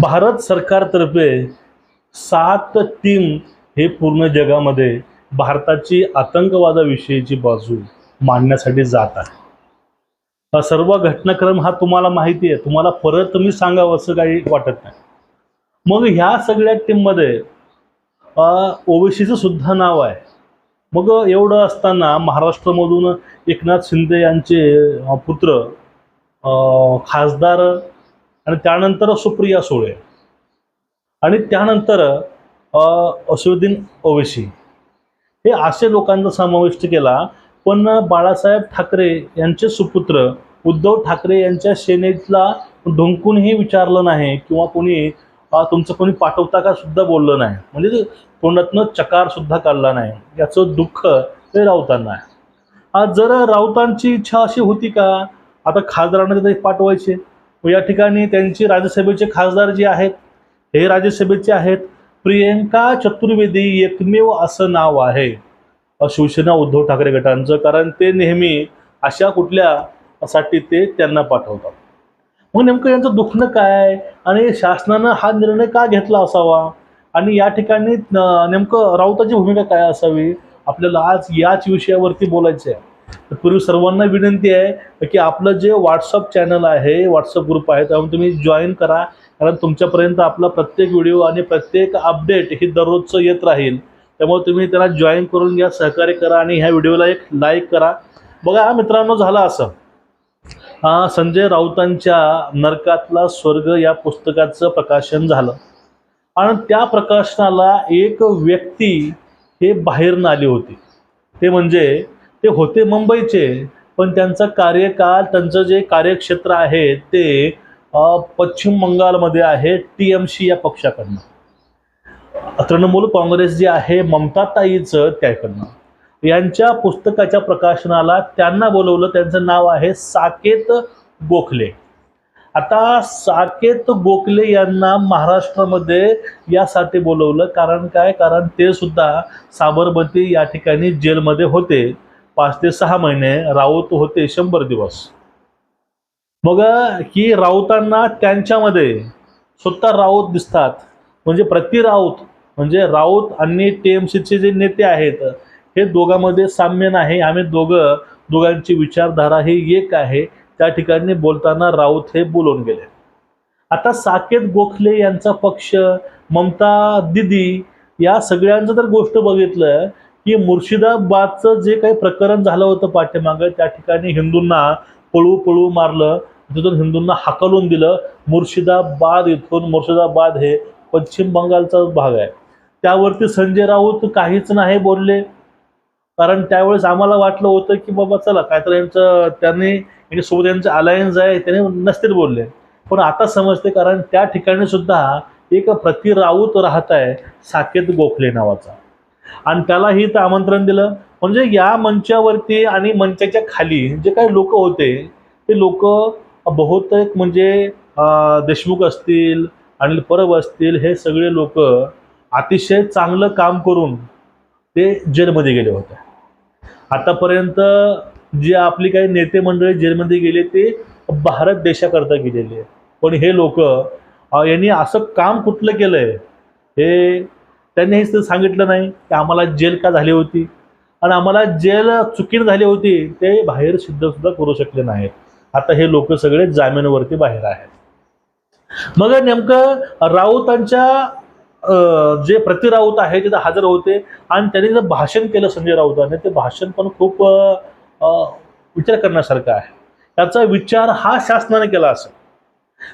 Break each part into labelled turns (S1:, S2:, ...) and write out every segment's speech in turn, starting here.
S1: भारत सरकारतर्फे सात टीम हे पूर्ण जगामध्ये भारताची आतंकवादाविषयीची बाजू मांडण्यासाठी जात आहे. हा सर्व घटनाक्रम हा तुम्हाला माहिती आहे. तुम्हाला परत मी सांगावं असं काही वाटत नाही. मग ह्या सगळ्या टीममध्ये ओवेसीचं सुद्धा नाव आहे. मग एवढं असताना महाराष्ट्रामधून एकनाथ शिंदे यांचे पुत्र खासदार आणि त्यानंतर सुप्रिया सुळे. आणि त्यानंतर असुद्दीन ओवेसी. हे असे लोकांचा समाविष्ट केला. पण बाळासाहेब ठाकरे यांचे सुपुत्र उद्धव ठाकरे यांच्या सेनेतला ढुंकूनही विचारलं नाही किंवा कोणी तुमचं कोणी पाठवता का सुद्धा बोललं नाही. म्हणजे तोंडातनं चकार सुद्धा काढला नाही. याचं दुःख ते राऊतांना आहे. आज जर राऊतांची इच्छा अशी होती का? आता खासदारांना तिथे पाठवायचे. या ठिकाणी त्यांची राज्यसभेचे खासदार जे आहेत हे राज्यसभेचे आहेत. प्रियंका चतुर्वेदी एकमेव असं नाव आहे. शिवसेना उद्धव ठाकरे गटांचं कारण ते नेहमी अशा कुठल्या साठी ते त्यांना पाठवतात. मग नेमकं यांचं दुखणं काय? आणि शासनानं हा निर्णय का घेतला असावा? आणि या ठिकाणी नेमकं राऊताची भूमिका काय असावी? आपल्याला आज याच विषयावरती बोलायचं आहे पूर्वी सर्वांना विनंती आहे की आपलं जे व्हॉट्सअप चॅनल आहे व्हॉट्सअप ग्रुप आहे त्यामुळे तुम्ही जॉईन करा. कारण तुमच्यापर्यंत आपला प्रत्येक व्हिडिओ आणि प्रत्येक अपडेट ही दररोजचं येत राहील. त्यामुळे तुम्ही त्याला जॉईन करून घ्या सहकार्य करा आणि ह्या व्हिडिओला एक लाईक करा. बघा मित्रांनो झालं असं. हा संजय राऊतांच्या नरकातला स्वर्ग या पुस्तकाचं प्रकाशन झालं. आणि त्या प्रकाशनाला एक व्यक्ती हे बाहेरनं आली होती. ते म्हणजे ते होते मुंबईचे पण त्यांचा कार्यकाळ त्यांचं जे कार्यक्षेत्र आहे ते पश्चिम बंगालमध्ये आहे टी एम सी या पक्षाकडनं. तृणमूल काँग्रेस जे आहे ममताताईचं त्याकडनं. यांच्या पुस्तकाच्या प्रकाशनाला त्यांना बोलवलं त्यांचं नाव आहे साकेत गोखले. आता साकेत गोखले यांना महाराष्ट्रामध्ये यासाठी बोलवलं कारण काय? कारण ते सुद्धा साबरमती या ठिकाणी जेलमध्ये होते. पाच ते सहा महिने राऊत होते शंभर दिवस. मग की राऊतांना त्यांच्यामध्ये स्वतः राऊत दिसतात. म्हणजे प्रति राऊत म्हणजे राऊत आणि टी एम सीचे जे नेते आहेत हे दोघांमध्ये साम्य नाही. आम्ही दोघं दोघांची विचारधारा ही एक आहे. त्या ठिकाणी बोलताना राऊत हे बोलून गेले. आता साकेत गोखले यांचा पक्ष ममता दिदी या सगळ्यांचं जर गोष्ट बघितलं की मुर्शिदाबादचं जे काही प्रकरण झालं होतं पाठीमागं त्या ठिकाणी हिंदूंना पळू पळू मारलं. तिथून हिंदूंना हाकलून दिलं. मुर्शिदाबाद इथून मुर्शिदाबाद हे पश्चिम बंगालचा भाग आहे. त्यावरती संजय राऊत काहीच नाही बोलले. कारण त्यावेळेस आम्हाला वाटलं होतं की बाबा चला काहीतरी यांचं त्यांनी यांच्यासोबत यांचं अलायन्स आहे त्याने नसतील बोलले. पण आता समजते कारण त्या ठिकाणी सुद्धा एक प्रति राऊत राहत आहे साकेत गोखले नावाचा. आणि त्यालाही तर आमंत्रण दिलं. म्हणजे या मंचावरती आणि मंचाच्या खाली जे काही लोक होते ते लोक बहुतेक म्हणजे देशमुख असतील अनिल परब असतील हे सगळे लोक अतिशय चांगलं काम करून ते जेलमध्ये गेले होते. आतापर्यंत जे आपली काही नेते मंडळी जेलमध्ये गेले ते भारत देशाकरता गेलेले आहे. पण हे लोक यांनी असं काम कुठलं केलं आहे हे त्यांनी हे सांगितलं नाही की आम्हाला जेल का झाली होती? आणि आम्हाला जेल चुकीनं झाली होती ते बाहेर सिद्धसुद्धा करू शकले नाहीत. आता हे लोक सगळे जामिनावरती बाहेर आहेत. मग नेमकं राऊतांच्या जे प्रति राऊत आहे तिथं हजर होते आणि त्यांनी जे भाषण केलं संजय राऊतांनी ते भाषण पण खूप विचार करण्यासारखं आहे. त्याचा विचार हा शासनाने केला असेल.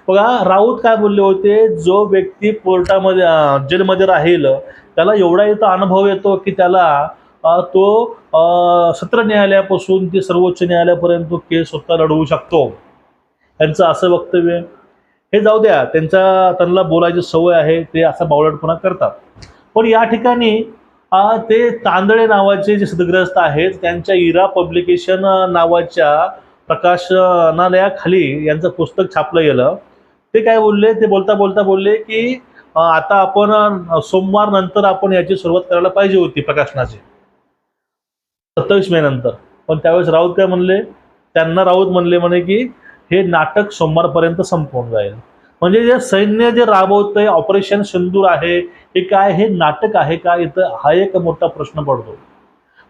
S1: बघा राऊत काय बोलले होते? जो व्यक्ती कोर्टामध्ये जेलमध्ये राहील त्याला एवढा इथं अनुभव येतो की त्याला तो सत्र न्यायालयापासून ते सर्वोच्च न्यायालयापर्यंत तो केस स्वतः लढवू शकतो. त्यांचं असं वक्तव्य. हे जाऊ द्या त्यांचा त्यांना बोलायची सवय आहे ते असा बावळटपणा करतात. पण या ठिकाणी ते तांदळे नावाचे जे सदग्रस्त आहेत त्यांच्या इरा पब्लिकेशन नावाच्या प्रकाशनालयाखाली यांचं पुस्तक छापलं गेलं. ते काय बोलले? ते बोलता बोलता बोलले की आता आपण सोमवार नंतर आपण याची सुरुवात करायला पाहिजे होती प्रकाशनाची. सत्तावीस मे नंतर. पण त्यावेळेस राऊत काय म्हणले? त्यांना राऊत म्हणले म्हणे की हे नाटक सोमवारपर्यंत संपवून जाईल. म्हणजे जे सैन्य जे राबवतंय ऑपरेशन सिंदूर आहे हे काय हे नाटक आहे का? इथं हा एक मोठा प्रश्न पडतो.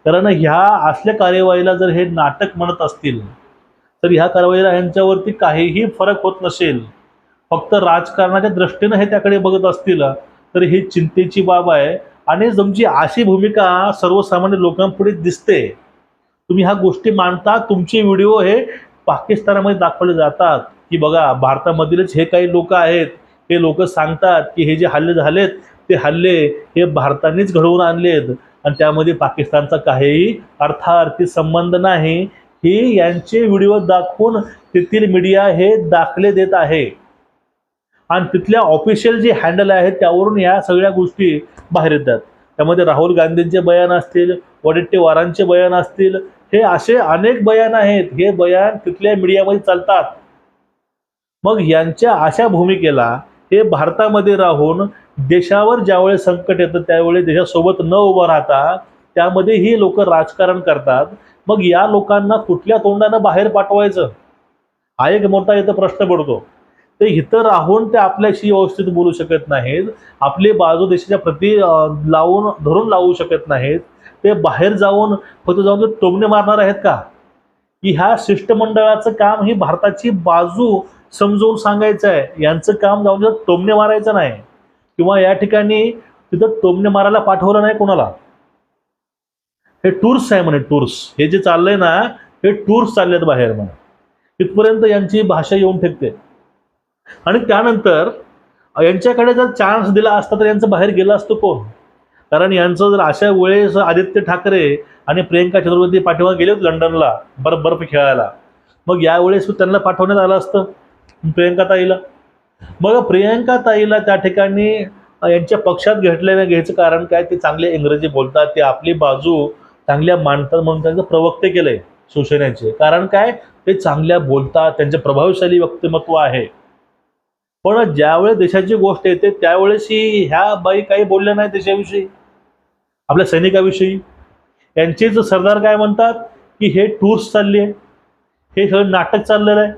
S1: कारण ह्या असल्या कार्यवाहीला जर हे नाटक म्हणत असतील तर ह्या कारवाईला यांच्यावरती काहीही फरक होत नसेल फक्त राजकारणाच्या दृष्टीनं हे त्याकडे बघत असतील तर ही चिंतेची बाब आहे. आणि तुमची अशी भूमिका सर्वसामान्य लोकांपुढे दिसते. तुम्ही ह्या गोष्टी मांडता तुमचे व्हिडिओ हे पाकिस्तानामध्ये दाखवले जातात. की बघा भारतामधीलच हे काही लोक आहेत हे लोक सांगतात की हे जे हल्ले झालेत ते हल्ले हे भारतानेच घडवून आणलेत. आणि त्यामध्ये पाकिस्तानचा काहीही अर्थार्थी संबंध नाही. ही यांचे व्हिडिओ दाखवून तेथील मीडिया हे दाखले देत आहे. आणि तिथल्या ऑफिशियल जे हँडल आहेत त्यावरून या सगळ्या गोष्टी बाहेर येतात. त्यामध्ये राहुल गांधींचे बयान असतील वडेट्टीवारांचे बयान असतील हे असे अनेक बयान आहेत. हे बयान तिथल्या मीडियामध्ये चालतात. मग यांच्या अशा भूमिकेला हे भारतामध्ये राहून देशावर ज्यावेळेस संकट येतं त्यावेळेस देशासोबत न उभं राहता त्यामध्ये ही लोक राजकारण करतात. मग या लोकांना कुठल्या तोंडानं बाहेर पाठवायचं? हा एक मोठा इथं प्रश्न पडतो. ते इथं राहून ते आपल्याशी व्यवस्थित बोलू शकत नाहीत. आपली बाजू देशाच्या प्रती लावून धरून लावू शकत नाहीत. ते बाहेर जाऊन फक्त जाऊन ते टोमणे मारणार आहेत का? की ह्या शिष्टमंडळाचं काम ही भारताची बाजू समजवून सांगायचं आहे. यांचं काम जाऊन तिथं टोमणे मारायचं नाही. किंवा या ठिकाणी तिथं टोमणे मारायला पाठवलं नाही कोणाला? हे टूर्स आहे म्हणे टूर्स. हे जे चाललंय ना हे टूर्स चाललेत बाहेर म्हणे. इथपर्यंत यांची भाषा येऊन ठेकते आणि त्यानंतर यांच्याकडे जर चान्स दिला असता तर यांचं बाहेर गेला असतो कोण? कारण यांचं जर अशा वेळेस आदित्य ठाकरे आणि प्रियंका चतुर्वेदी पाठीमागे गेले होते लंडनला बर्फ बर्फ खेळायला. मग यावेळेस त्यांना पाठवण्यात आलं असतं प्रियंका ताईला. मग प्रियंका ताईला त्या ठिकाणी यांच्या पक्षात घेतले घ्यायचं कारण काय? ते चांगले इंग्रजी बोलतात ते आपली बाजू चांगल्या मानतात म्हणून त्यांचं प्रवक्ते केलंय शिवसेनेचे. कारण काय? ते चांगल्या बोलतात त्यांचे प्रभावशाली व्यक्तिमत्व आहे. पण ज्यावेळेस देशाची गोष्ट येते त्यावेळेस ही ह्या बाई काही बोलल्या नाही देशाविषयी. आपल्या सैनिकाविषयी. यांचेच सरदार काय म्हणतात? की हे टूर्स चालले हे सगळं नाटक चाललेलं आहे.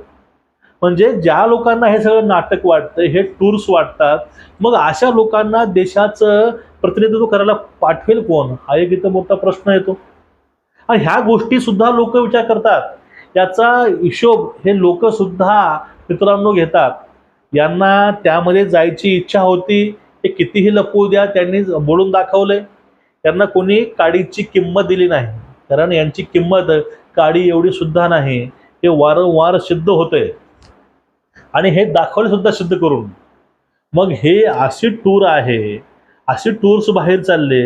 S1: म्हणजे ज्या लोकांना हे सगळं नाटक वाटतं हे टूर्स वाटतात मग अशा लोकांना देशाचं प्रतिनिधित्व करायला पाठवेल कोण? हा एक इथं मोठा प्रश्न येतो. आणि ह्या गोष्टी सुद्धा लोक विचार करतात. याचा हिशोब हे लोक सुद्धा मित्रांनो घेतात. यांना त्यामध्ये जायची इच्छा होती ते कितीही लपवू द्या त्यांनी बोलून दाखवलंय. त्यांना कोणी काडीची किंमत दिली नाही. कारण यांची किंमत काडी एवढी सुद्धा नाही. हे वारंवार सिद्ध होते आणि हे दाखवले सुद्धा सिद्ध करून. मग हे अशी टूर आहे असे टूर्स बाहेर चालले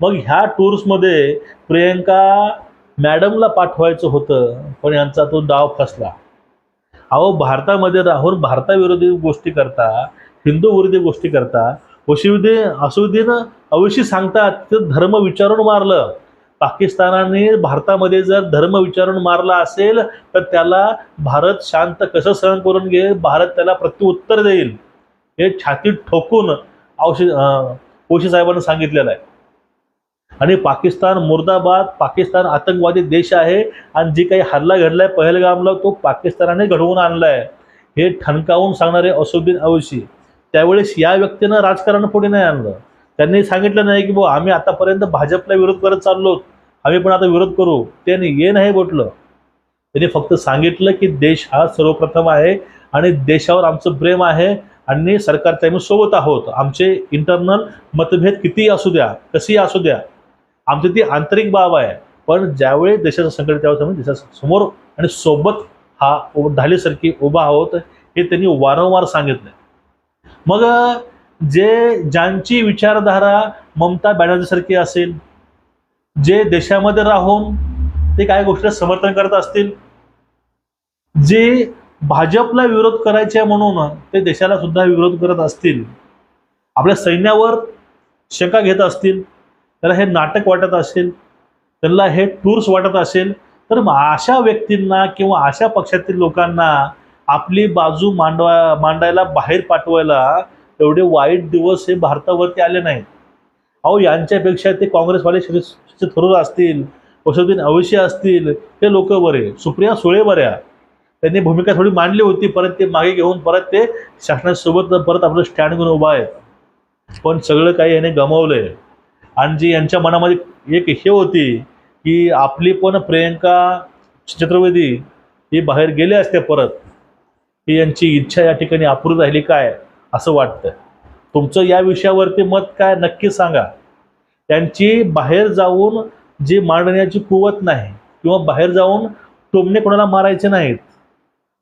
S1: मग ह्या टूर्समध्ये प्रियंका मॅडमला पाठवायचं होतं पण यांचा तो डाव फसला. अहो भारतामध्ये राहून भारताविरोधी गोष्टी करता हिंदू विरोधी गोष्टी करता वशिउद्दीन असुद्दीन अवशी सांगतात ते धर्म विचारून मारलं. पाकिस्तानाने भारतामध्ये जर धर्म विचारून मारला असेल तर त्याला भारत शांत कसं सहन करून घे भारत त्याला प्रत्युत्तर देईल. हे छातीत ठोकून औषध ओशी साहेबांनी सांगितलेलं आहे. आणि पाकिस्तान मुर्दाबाद पाकिस्तान आतंकवादी देश आहे आणि जी काही हल्ला घडलाय पहलगामला तो पाकिस्तानाने घडवून आणलाय. हे ठणकावून सांगणारे असुद्दीन अवशी. त्यावेळेस या व्यक्तीनं राजकारण पुढे नाही आणलं. त्यांनी सांगितलं नाही की भाऊ आम्ही आतापर्यंत भाजपला विरोध करत चाललो. आम्ही पण आता विरोध करू. त्यांनी ये नाही बोटलं. त्यांनी फक्त सांगितलं की देश हा सर्वप्रथम आहे आणि देशावर आमचं प्रेम आहे आणि सरकारच्या आम्ही सोबत आहोत. आमचे इंटरनल मतभेद कितीही असू द्या कशीही असू द्या आमची ती आंतरिक बाब आहे. पण ज्यावेळी देशाचं संकट त्यावेळेस आम्ही देशासमोर आणि सोबत हा ढालीसारखी उभा आहोत हे त्यांनी वारंवार सांगितलं मग जे ज्यांची विचारधारा ममता बॅनर्जीसारखी असेल जे देशामध्ये राहून ते काय गोष्टीला समर्थन करत असतील जे भाजपला विरोध करायचे आहे म्हणून ते देशाला सुद्धा विरोध करत असतील आपल्या सैन्यावर शंका घेत असतील त्याला हे नाटक वाटत असेल त्यांना हे टूर्स वाटत असेल तर मग अशा व्यक्तींना किंवा अशा पक्षातील लोकांना आपली बाजू मांडवा मांडायला बाहेर पाठवायला एवढे वाईट दिवस हे भारतावरती आले नाहीत. अहो यांच्यापेक्षा ते काँग्रेसवाले शरद थरूर असतील वसुद्दीन अवशी असतील हे लोक बरे. सुप्रिया सुळे बऱ्या. त्यांनी भूमिका थोडी मांडली होती परत ते मागे घेऊन परत ते शासनासोबत परत आपलं स्टँड घेऊन उभा आहे पण सगळं काही याने गमावलंय. आणि जी यांच्या मनामध्ये एक हे होती की आपली पण प्रियंका चतुर्वेदी ही बाहेर गेले असते परत. ही यांची इच्छा या ठिकाणी अपुरी राहिली काय? असं वाटतं. तुमचं या विषयावरती मत काय नक्की सांगा. त्यांची बाहेर जाऊन जी मांडण्याची कुवत नाही किंवा बाहेर जाऊन टोमणे कोणाला मारायचे नाहीत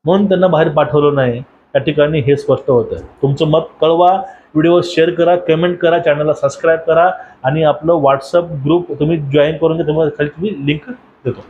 S1: म्हणून त्यांना बाहेर पाठवलं नाही या ठिकाणी हे स्पष्ट होतं. तुमचं मत कळवा व्हिडिओ शेअर करा कमेंट करा चॅनलला सबस्क्राईब करा आणि आपलं व्हॉट्सअप ग्रुप तुम्ही जॉईन करून घ्या तुम्हाला खाली तुम्ही लिंक देतो.